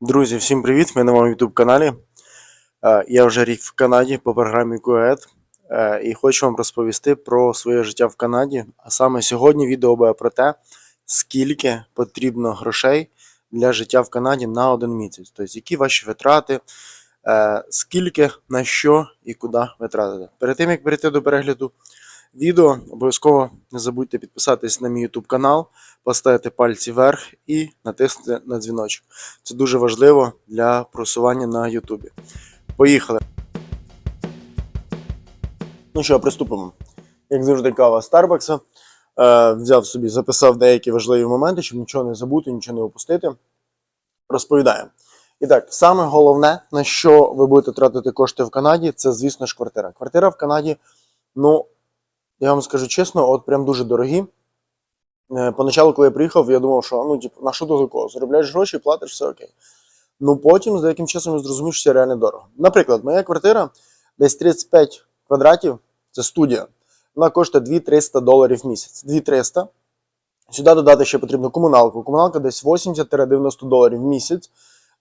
Друзі, всім привіт! Ми на моєму YouTube каналі. Е, Я вже рік в Канаді по програмі QED е, і хочу вам розповісти про своє життя в Канаді. А саме сьогодні відео буде про те, скільки потрібно грошей для життя в Канаді на один місяць. Тобто, які ваші витрати, е, скільки, на що і куди витратити. Перед тим як перейти до перегляду відео, обов'язково не забудьте підписатись на мій YouTube канал, поставити пальці вверх і натиснути на дзвіночок. Це дуже важливо для просування на Ютубі. Поїхали. Ну що, приступимо. Як завжди, кава Старбакса. Е, взяв собі, записав деякі важливі моменти, щоб нічого не забути, нічого не опустити. Розповідаємо. І так, саме головне, на що ви будете тратити кошти в Канаді, це, звісно ж, квартира. Квартира в Канаді, ну, я вам скажу чесно, от прям дуже дорогі. Е, Поначалу, коли я приїхав, я думав, що ну, типу, на що до такого? Заробляєш гроші, платиш, все окей. Ну потім, з деяким часом, я зрозумів, що це реально дорого. Наприклад, моя квартира десь 35 квадратів, це студія. Вона коштує 2-300 доларів в місяць. 2-300. Сюди додати ще потрібно комуналку. Комуналка десь 80-90 доларів в місяць.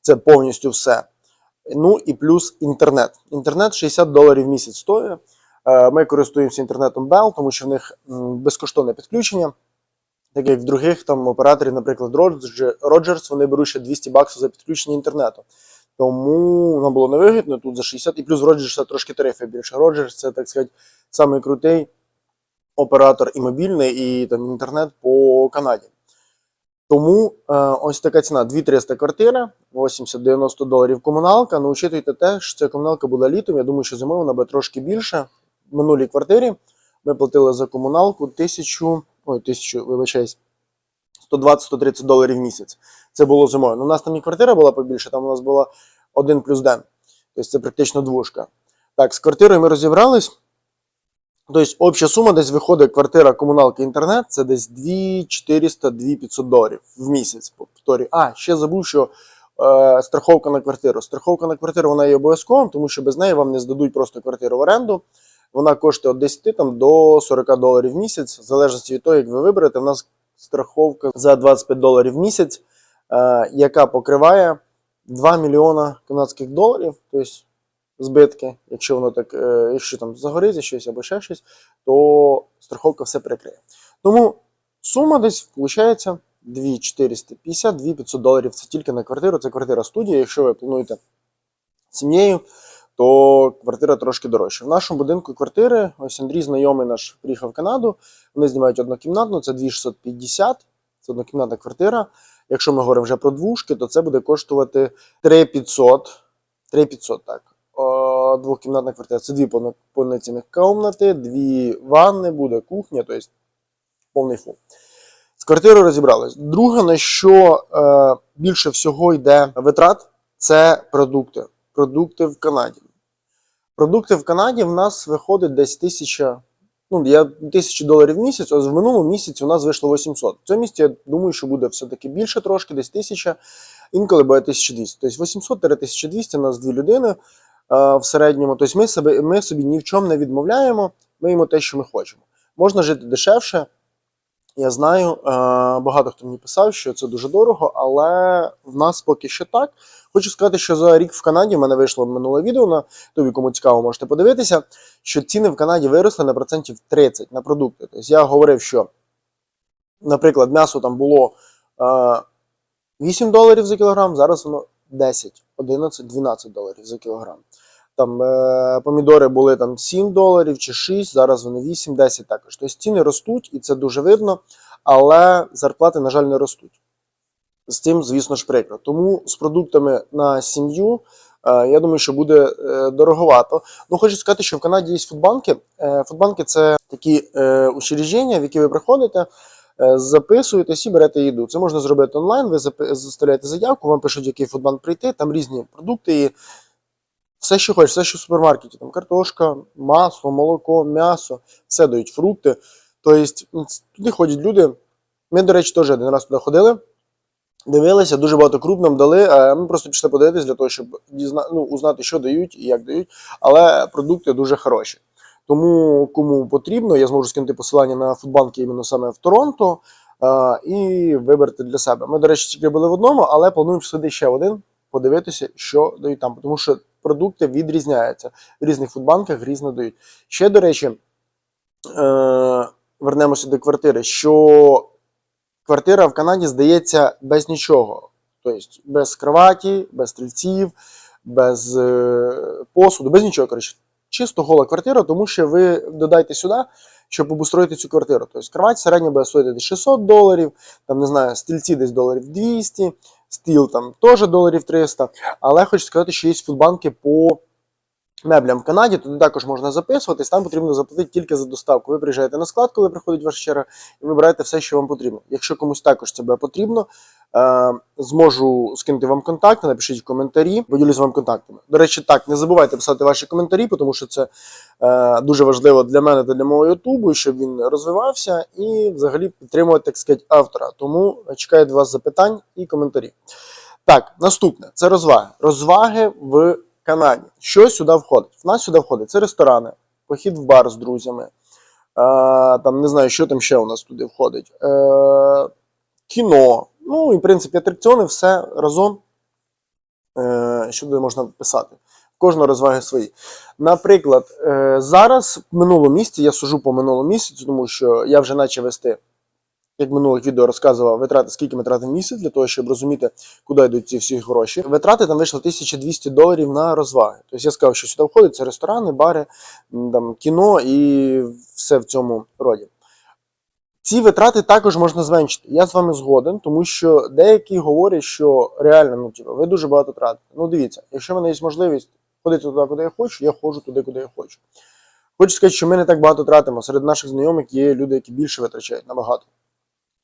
Це повністю все. Ну і плюс інтернет. Інтернет 60 доларів в місяць стоїть. Е, Ми користуємося інтернетом Bell, тому що в них безкоштовне підключення. Так як в других там операторів, наприклад, Rogers, вони беруть ще 200 баксів за підключення інтернету. Тому нам було невигідно тут за 60, і плюс Rogers трошки тарифи більше. Rogers це, так сказати, самий крутий оператор і мобільний, і там інтернет по Канаді. Тому е, ось така ціна: 2300 квартира, 80-90 доларів комуналка. Ну, учитуйте те, що ця комуналка була літом. Я думаю, що зимою вона буде трошки більше. Минулій квартирі ми платили за комуналку тисячу, ой, тисячу, вибачаюсь, 120-130 доларів в місяць. Це було зимою. Ну, у нас там і квартира була побільше, там у нас була один плюс ден. Тобто це практично двушка. Так, з квартирою ми розібрались. Тобто, обща сума десь виходить квартира, комуналка, інтернет, це десь 2400-2500 доларів в місяць. Повторюю. А, ще забув, що е, страховка на квартиру. Страховка на квартиру вона є обов'язковим, тому що без неї вам не здадуть просто квартиру в оренду. Вона коштує від 10 там, до 40 доларів в місяць, в залежності від того, як ви виберете. У нас страховка за 25 доларів в місяць, е, яка покриває 2 мільйона канадських доларів, тобто збитки, якщо воно так, е, якщо там загориться щось або ще щось, то страховка все перекриє. Тому сума десь виходить 2450, 2500 доларів. Це тільки на квартиру, це квартира студія. Якщо ви плануєте сім'єю, то квартира трошки дорожча. В нашому будинку квартири, ось Андрій, знайомий наш, приїхав в Канаду. Вони знімають однокімнатну, це 2650, це однокімнатна квартира. Якщо ми говоримо вже про двушки, то це буде коштувати 3500. 3500, так. Двохкімнатна квартира. Це дві повно- повноцінних кімнати, дві ванни, буде кухня, тобто повний фул. З квартирою розібрались. Друге, на що е, більше всього йде витрат, це продукти. Продукти в Канаді. Продукти в Канаді в нас виходить десь тисяча. Ну, я тисячу доларів в місяць, а в минулому місяці у нас вийшло 800. В цьому місяці я думаю, що буде все-таки більше трошки, десь тисяча, інколи буде 1200. Тобто 800-1200 у нас дві людини е, в середньому. Тобто ми, себе, ми собі ні в чому не відмовляємо, ми їмо те, що ми хочемо. Можна жити дешевше. Я знаю, е, багато хто мені писав, що це дуже дорого, але в нас поки що так. Хочу сказати, що за рік в Канаді в мене вийшло минуле відео на тобі, кому цікаво, можете подивитися, що ціни в Канаді виросли на процентів 30 на продукти. Тобто я говорив, що, наприклад, м'ясо там було е, 8 доларів за кілограм, зараз воно 10, 11, 12 доларів за кілограм. Там е, помідори були там 7 доларів чи 6, зараз вони 8, 10 також. Тобто ціни ростуть, і це дуже видно, але зарплати, на жаль, не ростуть. З цим, звісно ж, прикро. Тому з продуктами на сім'ю, е, я думаю, що буде е, дороговато. Ну, хочу сказати, що в Канаді є фудбанки. Е, фудбанки це такі е, учреждення, в які ви приходите, записуєтесь і берете їду. Це можна зробити онлайн, ви заставляєте заявку, вам пишуть, який фудбанк прийти, там різні продукти є. Все, що хочеш, все, що в супермаркеті, там картошка, масло, молоко, м'ясо, все дають фрукти. Тобто туди ходять люди. Ми, до речі, теж один раз туди ходили, дивилися, дуже багато круп нам дали. а Ми просто пішли подивитися для того, щоб дізна... ну, узнати, що дають і як дають. Але продукти дуже хороші. Тому кому потрібно, я зможу скинути посилання на фудбанки іменно саме в Торонто а, і вибрати для себе. Ми, до речі, тільки були в одному, але плануємо сюди ще один подивитися, що дають там, тому що продукти відрізняються в різних фудбанках різно дають. Ще, до речі, е, вернемося до квартири, що квартира в Канаді здається без нічого. Тобто без кроваті, без стрільців, без е, посуду, без нічого. Коротше, чисто гола квартира, тому що ви додайте сюди, щоб обустроїти цю квартиру. Тобто кровать середньо буде стоїти десь 600 доларів, там не знаю, стільці десь доларів 200, стіл там теж доларів 300. Але хочу сказати, що є фудбанки по меблям в Канаді, туди також можна записуватись, там потрібно заплатити тільки за доставку. Ви приїжджаєте на склад, коли приходить ваша черга, і вибираєте все, що вам потрібно. Якщо комусь також це буде потрібно, е, зможу скинути вам контакти, напишіть коментарі, поділюсь вам контактами. До речі, так, не забувайте писати ваші коментарі, тому що це е, дуже важливо для мене та для мого Ютубу, щоб він розвивався і взагалі підтримувати, так сказати, автора. Тому чекаю від вас запитань і коментарів. Так, наступне це розваги. Розваги в Канаді. Що сюди входить? В нас сюди входить це ресторани, похід в бар з друзями. Е, там не знаю, що там ще у нас туди входить. Е, кіно. Ну і в принципі атракціони, все разом. Е, що туди можна писати? В кожного розваги свої. Наприклад, е, зараз в минулому місяці, я сужу по минулому місяцю, тому що я вже почав вести, як в минулих відео розказував, витрати, скільки ми тратимо місяць, для того, щоб розуміти, куди йдуть ці всі гроші. Витрати там вийшло 1200 доларів на розваги. Тобто я сказав, що сюди входить це ресторани, бари, там, кіно і все в цьому роді. Ці витрати також можна зменшити. Я з вами згоден, тому що деякі говорять, що реально, ну типу, ви дуже багато тратите. Ну дивіться, якщо в мене є можливість ходити туди, куди я хочу, я ходжу туди, куди я хочу. Хочу сказати, що ми не так багато тратимо. Серед наших знайомих є люди, які більше витрачають набагато.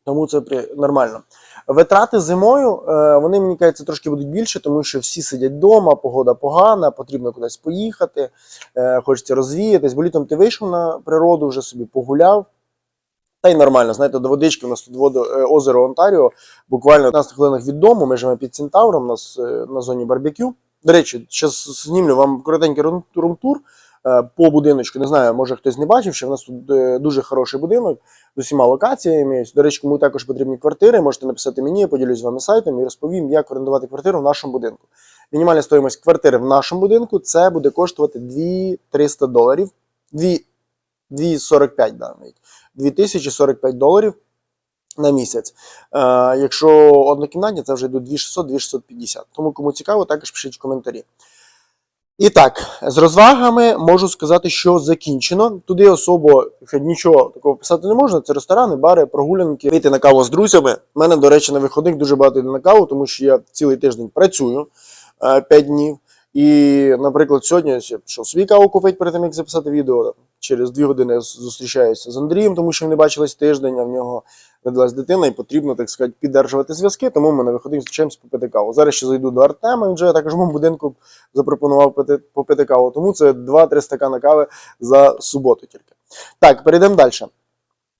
Тому це нормально. Витрати зимою, е, вони, мені кажеться, трошки будуть більше, тому що всі сидять вдома, погода погана, потрібно кудись поїхати, е, хочеться розвіятись, бо літом ти вийшов на природу, вже собі погуляв. Та й нормально, знаєте, до водички у нас тут водо, е, озеро Онтаріо, буквально 15 хвилинах від дому. Ми живемо під Центавром, у нас на зоні барбекю. До речі, зараз знімлю вам коротенький рум- рум-тур по будиночку. Не знаю, може хтось не бачив, що в нас тут е, дуже хороший будинок з усіма локаціями. До речі, кому також потрібні квартири, можете написати мені, я поділюсь з вами сайтом і розповім, як орендувати квартиру в нашому будинку. Мінімальна стоїмость квартири в нашому будинку це буде коштувати 2300 доларів. 2,45 да, навіть. 2045 доларів на місяць. Е, якщо однокімнатні, це вже йдуть 2600-2650. Тому кому цікаво, також пишіть в коментарі. І так, з розвагами можу сказати, що закінчено. Туди особо нічого такого писати не можна. Це ресторани, бари, прогулянки, вийти на каву з друзями. У мене, до речі, на виходних дуже багато йде на каву, тому що я цілий тиждень працюю 5 днів. І, наприклад, сьогодні я пішов собі каву купити перед тим, як записати відео. Через дві години зустрічаюся з Андрієм, тому що ми не бачились тиждень, а в нього родилась дитина, і потрібно, так сказати, піддержувати зв'язки, тому ми на виходних зустрічаємося попити каву. Зараз ще зайду до Артема, він вже також в моєму будинку запропонував пити, попити каву. Тому це 2-3 стакани кави за суботу тільки. Так, перейдемо далі.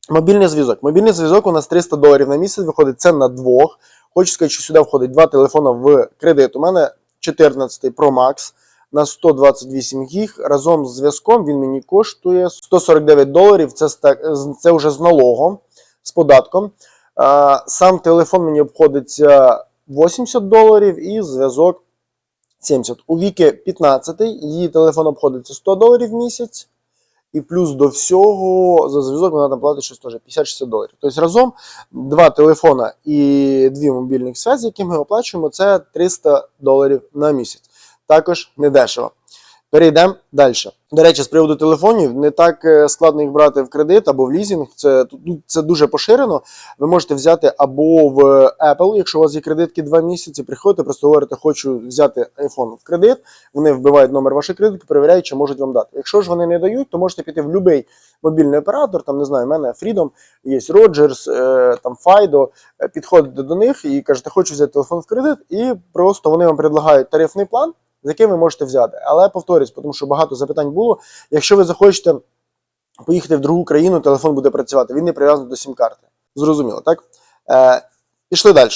Мобільний зв'язок. Мобільний зв'язок у нас 300 доларів на місяць виходить це на двох. Хочу сказати, що сюди входить два телефони в кредит. У мене 14 Pro Max на 128 гіг. Разом з зв'язком він мені коштує 149 доларів. Це, це вже з налогом, з податком. Сам телефон мені обходиться 80 доларів і зв'язок 70. У Віки 15, її телефон обходиться 100 доларів в місяць. І плюс до всього за зв'язок вона там платить щось теж 50-60 доларів. Тобто разом два телефона і дві мобільних зв'язки, які ми оплачуємо, це 300 доларів на місяць. Також недешево. Перейдемо далі. До речі, з приводу телефонів не так е, складно їх брати в кредит або в лізінг. Це, це дуже поширено. Ви можете взяти або в Apple, якщо у вас є кредитки 2 місяці, приходите, просто говорите, хочу взяти iPhone в кредит. Вони вбивають номер вашої кредитки, перевіряють, чи можуть вам дати. Якщо ж вони не дають, то можете піти в будь-який мобільний оператор, там не знаю, в мене Freedom, є Rogers, е, там Fido, е, підходите до них і кажете, хочу взяти телефон в кредит, і просто вони вам предлагають тарифний план, з яким ви можете взяти. Але повторюсь, тому що багато запитань було. Якщо ви захочете поїхати в другу країну, телефон буде працювати. Він не прив'язаний до сім-карти. Зрозуміло, так? Е, пішли далі.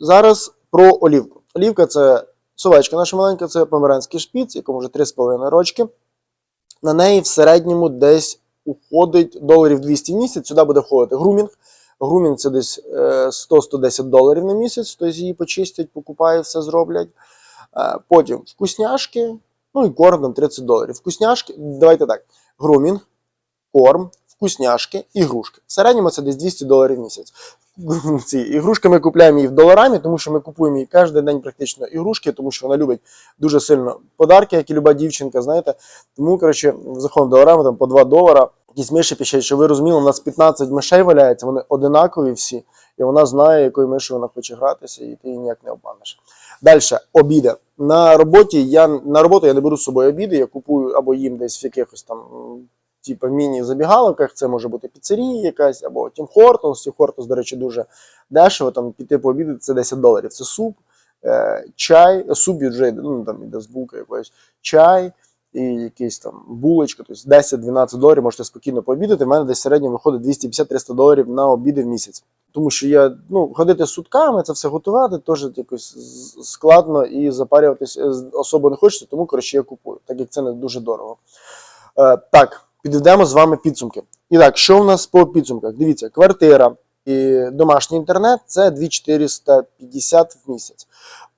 Зараз про олівку. Олівка це совечка наша маленька, це померанський шпіц, якому вже 3,5 рочки. На неї в середньому десь уходить доларів 200 в місяць. Сюди буде входити грумінг. Грумінг це десь е, 100-110 доларів на місяць, тобто її почистять, покупають, все зроблять. Е, Потім вкусняшки, ну і корм там 30 доларів. Вкусняшки, давайте так: грумінг, корм, вкусняшки, ігрушки. В середньому це десь 200 доларів в місяць. Ці ігрушки ми купуємо її в доларами, тому що ми купуємо її кожен день практично ігрушки, тому що вона любить дуже сильно подарки, як і люба дівчинка, знаєте. Тому, коротше, заходимо доларами там по 2 долара. Якісь миші піщать, що ви розуміли, у нас 15 мишей валяється, вони одинакові всі, і вона знає, якою мишою вона хоче гратися, і ти її ніяк не обманеш. Далі, обіди. На роботі я на роботу я не беру з собою обіди, я купую або їм десь в якихось там, типу, міні-забігаловках. Це може бути піцерія якась, або Тім Хортонс. Тім Хортонс, до речі, дуже дешево. Там піти пообідати це 10 доларів. Це суп, е, чай, суп вже ну там іде з булка якоїсь, чай і якийсь там булочка, тобто 10-12 доларів можете спокійно пообідати. У мене десь в середньому виходить 250-300 доларів на обіди в місяць. Тому що я ну, ходити сутками, це все готувати, теж якось складно і запарюватись е, з- особо не хочеться, тому коротше я купую, так як це не дуже дорого. Е, так, підведемо з вами підсумки. І так, що в нас по підсумках? Дивіться, квартира і домашній інтернет це 2450 в місяць.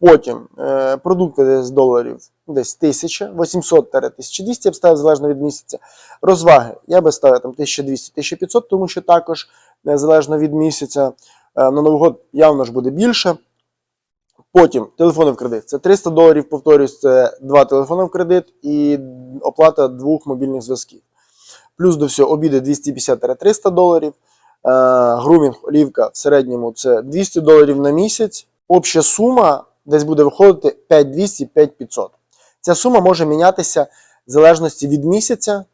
Потім е, продукти десь доларів десь 1000, 800-1200 я б ставив залежно від місяця. Розваги я би ставив там 1200-1500, тому що також незалежно від місяця. Е, На Новий год явно ж буде більше. Потім телефони в кредит. Це 300 доларів, повторюсь, це два телефони в кредит і оплата двох мобільних зв'язків. Плюс до всього обіди 250-300 доларів. Е, Грумінг, олівка в середньому це 200 доларів на місяць. Обща сума десь буде виходити 5200-5500. Ця сума може мінятися в залежності від місяця,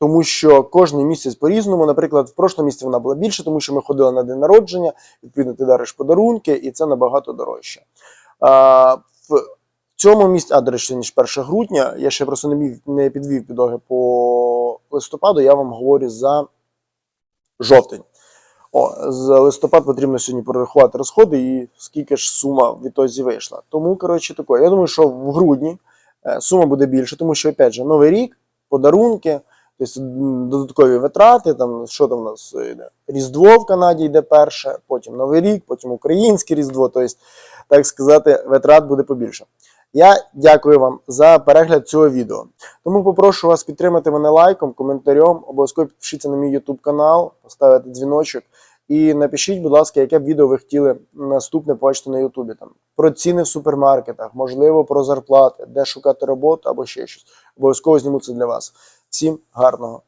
тому що кожен місяць по-різному. Наприклад, в прошлому місяці вона була більше, тому що ми ходили на день народження, відповідно, ти дариш подарунки, і це набагато дорожче. А, в цьому місці, а до речі, ніж 1 грудня, я ще просто не, міг, не підвів підоги по листопаду, я вам говорю за жовтень. О, за листопад потрібно сьогодні прорахувати розходи і скільки ж сума в ітозі вийшла. Тому, коротше, таке. Я думаю, що в грудні сума буде більше, тому що, опять же, новий рік, подарунки, тобто додаткові витрати, там, що там у нас йде? Різдво в Канаді йде перше, потім Новий рік, потім українське Різдво, тобто, так сказати, витрат буде побільше. Я дякую вам за перегляд цього відео. Тому попрошу вас підтримати мене лайком, коментарем. Обов'язково підпишіться на мій YouTube канал, поставити дзвіночок. І напишіть, будь ласка, яке б відео ви хотіли наступне побачити на Ютубі. Там про ціни в супермаркетах, можливо, про зарплати, де шукати роботу або ще щось. Обов'язково зніму це для вас. Всім гарного